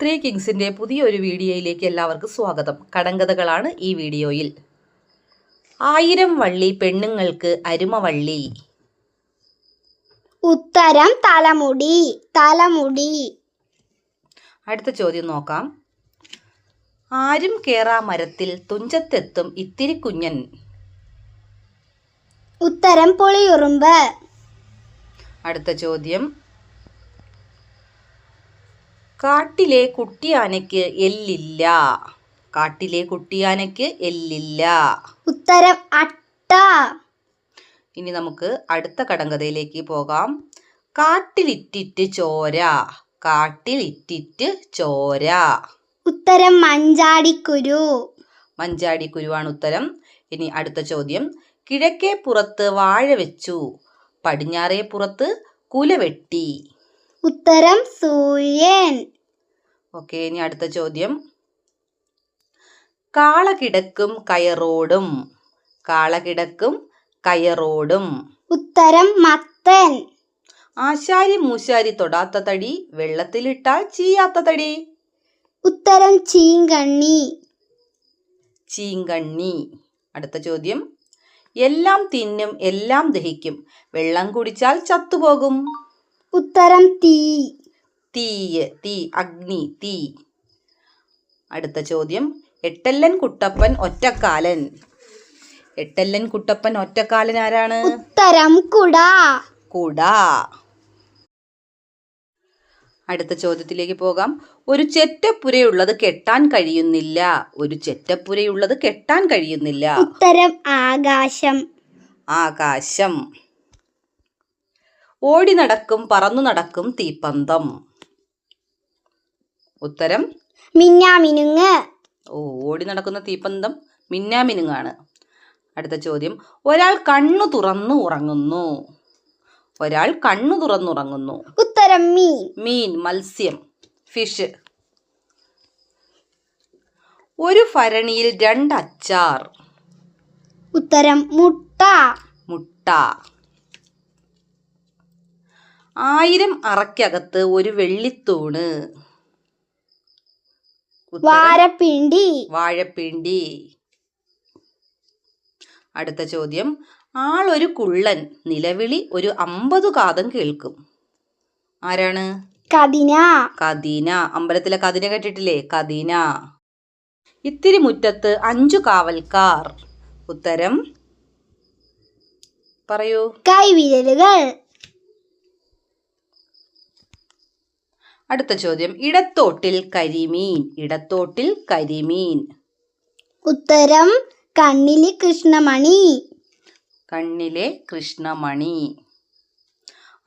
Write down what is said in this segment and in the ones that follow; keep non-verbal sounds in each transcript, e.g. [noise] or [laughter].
Three കിങ്സിന്റെ പുതിയൊരു വീഡിയോയിലേക്ക് എല്ലാവർക്കും സ്വാഗതം. കടങ്കഥകളാണ് ഈ വീഡിയോയിൽ. ആയിരം വള്ളി പെണ്ണുങ്ങൾക്ക് അരുമവള്ളി. ഉത്തരം തലമുടി തലമുടി. അടുത്ത ചോദ്യം നോക്കാം. ആരും കേറാ മരത്തിൽ തുഞ്ചത്തെത്തും ഇത്തിരി കുഞ്ഞൻ. ഉത്തരം പൊളിയുറുമ്പ്. അടുത്ത ചോദ്യം. കാട്ടിലെ കുട്ടിയാനയ്ക്ക് എല്ലില്ല. കാട്ടിലെ കുട്ടിയാനയ്ക്ക് എല്ലില്ല. ഉത്തരം അട്ട. ഇനി നമുക്ക് അടുത്ത കടങ്കഥയിലേക്ക് പോകാം. കാട്ടിലിറ്റിറ്റ് ചോര. കാട്ടിലിറ്റിറ്റ് ചോര. ഉത്തരം മഞ്ചാടിക്കുരു. മഞ്ചാടിക്കുരുവാണ് ഉത്തരം. ഇനി അടുത്ത ചോദ്യം. കിഴക്കേ പുറത്ത് വാഴ വെച്ചു പടിഞ്ഞാറേ പുറത്ത് കുല വെട്ടി ഉത്തരം സൂര്യൻ. ഓക്കെ ഇനി അടുത്ത ചോദ്യം. കാള കിടക്കും കയറോടും. കാള കിടക്കും കയറോടും. ഉത്തരം മത്തൻ. ആശാരി മൂശാരി തൊടാത്ത തടി വെള്ളത്തിലിട്ടാൽ ചീയാത്ത തടി. ഉത്തരം ചീങ്കണ്ണി. ചീങ്കണ്ണി. അടുത്ത ചോദ്യം. എല്ലാം തിന്നും എല്ലാം ദഹിക്കും. വെള്ളം കുടിച്ചാൽ ചത്തുപോകും. ഉത്തരം തീ. തീയ് തീ അഗ്നി തീ. അടുത്ത ചോദ്യം. എട്ടല്ലൻ കുട്ടപ്പൻ ഒറ്റക്കാലൻ. എട്ടല്ലൻ കുട്ടപ്പൻ ഒറ്റക്കാലൻ ആരാണ്? ഉത്തരം കുട. കുട. അടുത്ത ചോദ്യത്തിലേക്ക് പോകാം. ഒരു ചെറ്റപ്പുരയുള്ളത് കെട്ടാൻ കഴിയുന്നില്ല. ഒരു ചെറ്റപ്പുരയുള്ളത് കെട്ടാൻ കഴിയുന്നില്ല. ഉത്തരം ആകാശം. ആകാശം. ഓടി നടക്കും പറന്നു നടക്കും തീപ്പന്തം. ഉത്തരം? മിന്നാമിനുങ്ങ്. ഓ ഓടി നടക്കുന്ന തീപ്പന്തം മിന്നാമിനുങ്ങാണ്. അടുത്ത ചോദ്യം. ഒരാൾ കണ്ണു തുറന്നു ഉറങ്ങുന്നു. ഒരാൾ കണ്ണു തുറന്നുറങ്ങുന്നു ഉത്തരം മീൻ. മീൻ മത്സ്യം ഫിഷ്. ഒരു ഫരണിയിൽ രണ്ട് അച്ചാർ ഉത്തരം മുട്ട. മുട്ട. ആയിരം അറയ്ക്കകത്ത് ഒരു വെള്ളിത്തൂണ്. വാഴപ്പിണ്ടി. വാഴപ്പിണ്ടി. അടുത്ത ചോദ്യം. ആൾ ഒരു കുള്ളൻ നിലവിളി ഒരു അമ്പത് കാതം കേൾക്കും. ആരാണ്? കദിന കദിന അമ്പലത്തിലെ കദിന കേട്ടിട്ടില്ലേ? കദിന ഇത്തിരി മുറ്റത്ത് അഞ്ചു കാവൽക്കാർ. ഉത്തരം? പറയൂ. കൈവിരലുകൾ. അടുത്ത ചോദ്യം. ഇടത്തോട്ടിൽ കരിമീൻ. ഇടത്തോട്ടിൽ കരിമീൻ. ഉത്തരം കണ്ണിലെ കൃഷ്ണമണി. കണ്ണിലെ കൃഷ്ണമണി.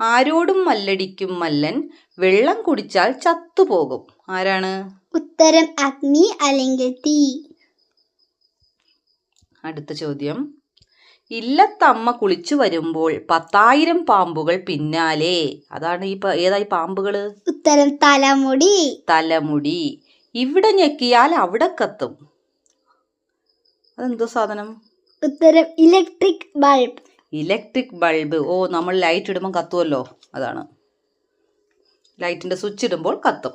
ആരോടും മല്ലടിക്കും മല്ലൻ. വെള്ളം കുടിച്ചാൽ ചത്തുപോകും. ആരാണ്? ഉത്തരം അഗ്നി അല്ലെങ്കിൽ തീ. അടുത്ത ചോദ്യം. ഇല്ലത്തമ്മ കുളിച്ചു വരുമ്പോൾ പത്തായിരം പാമ്പുകൾ പിന്നാലെ. അതാണ് ഈ ഏതായി പാമ്പുകൾ? ഉത്തരം തലമുടി. തലമുടി. ഇവിടെ ഞെക്കിയാൽ അവിടെ കത്തും. അതെന്തോ സാധനം? ഉത്തരം ഇലക്ട്രിക് ബൾബ്. Electric bulb. ഓ നമ്മൾ ലൈറ്റ് ഇടുമ്പോൾ കത്തുമല്ലോ അതാണ്. ലൈറ്റിന്റെ സ്വിച്ച് ഇടുമ്പോൾ കത്തും.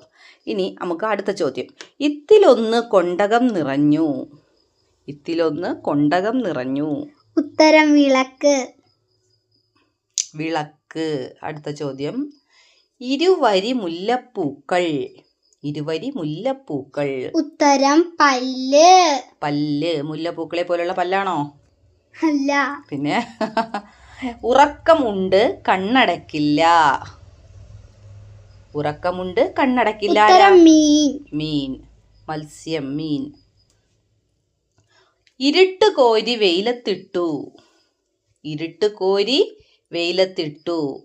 ഇനി നമുക്ക് അടുത്ത ചോദ്യം. ഇത്തിലൊന്ന് കൊണ്ടകം നിറഞ്ഞു. ഇത്തിലൊന്ന് കൊണ്ടകം നിറഞ്ഞു. ഉത്തരം വിളക്ക്. വിളക്ക്. അടുത്ത ചോദ്യം. ഇരുവരി മുല്ലപ്പൂക്കൾ. ഇരുവരി മുല്ലപ്പൂക്കൾ. ഉത്തരം പല്ല്. പല്ല്. മുല്ലപ്പൂക്കളെ പോലുള്ള പല്ലാണോ? അല്ല. പിന്നെ [laughs] ഉറക്കമുണ്ട് കണ്ണടക്കില്ല. ഉറക്കമുണ്ട് കണ്ണടക്കില്ല ഉത്തരം മീൻ. മീൻ. മത്സ്യം മീൻ. ഇരുട്ട് കോരി വെയിലത്തിട്ടു. ഇരുട്ട് കോരി വെയിലത്തിട്ടു.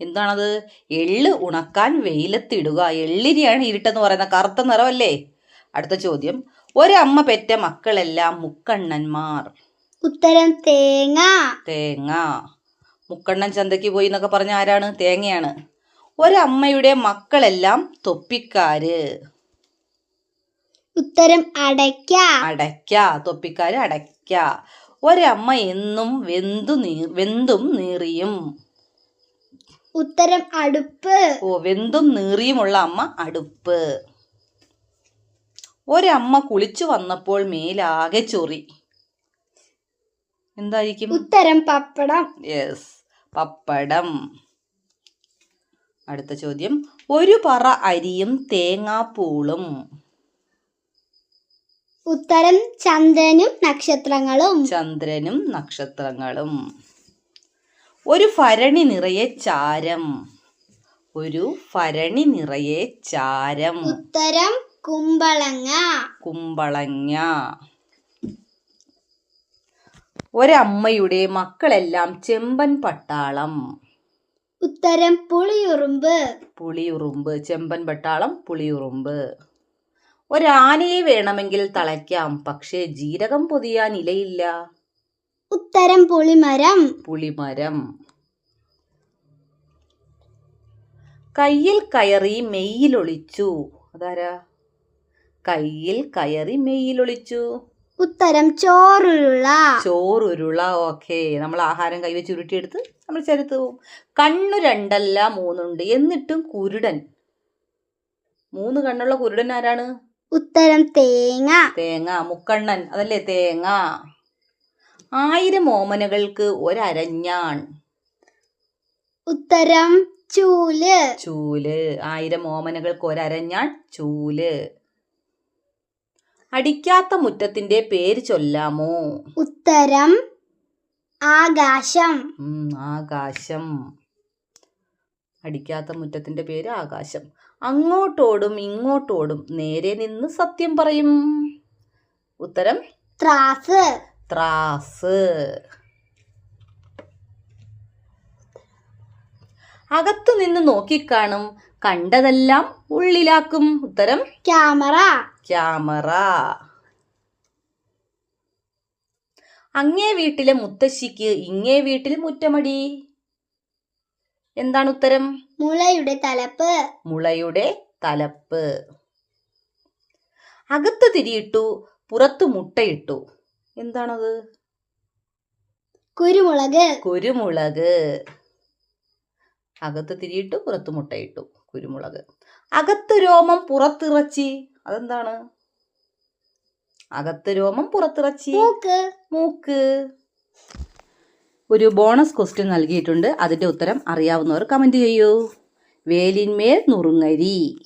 എന്താണത്? എള്ള് ഉണക്കാൻ വെയിലത്തിടുക. എള്ളിനെയാണ് ഇരുട്ടെന്ന് പറയുന്ന കറുത്ത നിറമല്ലേ? അടുത്ത ചോദ്യം. ഒരമ്മ പെറ്റ മക്കളെല്ലാം മുക്കണ്ണന്മാർ. ഉത്തരം തേങ്ങ. തേങ്ങ. മുക്കണ്ണൻ ചന്തയ്ക്ക് പോയി എന്നൊക്കെ പറഞ്ഞ ആരാണ്? തേങ്ങയാണ്. ഒരമ്മയുടെ മക്കളെല്ലാം തൊപ്പിക്കാര്. ഉത്തരം അടയ്ക്ക. അടയ്ക്ക തൊപ്പിക്കാര് അടയ്ക്ക. ഒരമ്മ എന്നും വെന്തു നീ വെന്തും നീറിയും. ഉത്തരം അടുപ്പ്. ഓ വെന്തും നീറിയുമുള്ള അമ്മ അടുപ്പ്. ഒരമ്മ കുളിച്ചു വന്നപ്പോൾ മേലാകെ ചൊറി. എന്തായിരിക്കും? ഉത്തരം പപ്പടം. യെസ് പപ്പടം. അടുത്ത ചോദ്യം. ഒരു പറ അരിയും തേങ്ങാപ്പൂളും. ഉത്തരം ചന്ദ്രനും നക്ഷത്രങ്ങളും. ചന്ദ്രനും നക്ഷത്രങ്ങളും. ഒരു ഭരണി നിറയെ ചാരം. ഒരു ഭരണി നിറയെ ചാരം. ഉത്തരം കുമ്പളങ്ങ. കുമ്പളങ്ങ. ഒരമ്മയുടെ മക്കളെല്ലാം ചെമ്പൻ പട്ടാളം. ഉത്തരം പുളിയുറുമ്പ്. പുളിയുറുമ്പ് ചെമ്പൻ പട്ടാളം പുളിയുറുമ്പ്. ഒരാനയെ വേണമെങ്കിൽ തളയ്ക്കാം പക്ഷേ ജീരകം പൊതിയാൻ ഇലയില്ല. ഉത്തരം പുളിമരം. പുളിമരം. കയ്യിൽ കയറി മെയ്യിലൊളിച്ചു. അതാരാ? കയ്യിൽ കയറി മെയ്യിലൊളിച്ചു. ഉത്തരം ചോറുരുള. ചോറുരുള ഓക്കെ. നമ്മൾ ആഹാരം കൈവച്ച് ഉരുട്ടിയെടുത്ത് നമ്മൾ ചരത്ത് പോവും. കണ്ണു രണ്ടല്ല മൂന്നുണ്ട്. എന്നിട്ടും കുരുടൻ. മൂന്ന് കണ്ണുള്ള കുരുടൻ ആരാണ്? ഉത്തരം തേങ്ങ. തേങ്ങ മുക്കണ്ണൻ അതല്ലേ തേങ്ങ? ആയിരം ഓമനകൾക്ക് ഒരരഞ്ഞാൺ. ഉത്തരം ചൂൽ. ചൂൽ. ആയിരം ഓമനകൾക്ക് ഒരരഞ്ഞാൺ ചൂൽ. അടിക്കാത്ത മുറ്റത്തിന്റെ പേര് ചൊല്ലാമോ? ഉത്തരം ആകാശം. ആകാശം. അടിക്കാത്ത മുറ്റത്തിന്റെ പേര് ആകാശം. അങ്ങോട്ടോടും ഇങ്ങോട്ടോടും നേരെ നിന്ന് സത്യം പറയും. ഉത്തരം? ത്രാസ്. ത്രാസ്. അകത്തു നിന്ന് നോക്കിക്കാണും കണ്ടതെല്ലാം ഉള്ളിലാക്കും. ഉത്തരം? ക്യാമറ. ക്യാമറ. അങ്ങേ വീട്ടിലെ മുത്തശ്ശിക്ക് ഇങ്ങേ വീട്ടിൽ മുറ്റമടി. എന്താണ് ഉത്തരം? മുളയുടെ തലപ്പ്. മുളയുടെ തലപ്പ്. അകത്ത് തിരിയിട്ടു പുറത്ത് മുട്ടയിട്ടു. എന്താണത്? കുരുമുളക്. കുരുമുളക്. അകത്ത് തിരിയിട്ടു പുറത്ത് മുട്ടയിട്ടു. കുരുമുളക്. അകത്ത് രോമം പുറത്തിറച്ചി. അതെന്താണ്? അകത്ത് രോമം പുറത്തിറച്ചി. മൂക്ക്. മൂക്ക്. ഒരു ബോണസ് ക്വസ്റ്റ്യൻ നൽകിയിട്ടുണ്ട്. അതിന്റെ ഉത്തരം അറിയാവുന്നവർ കമന്റ് ചെയ്യൂ. വേലിന്മേൽ നുറുങ്ങരി.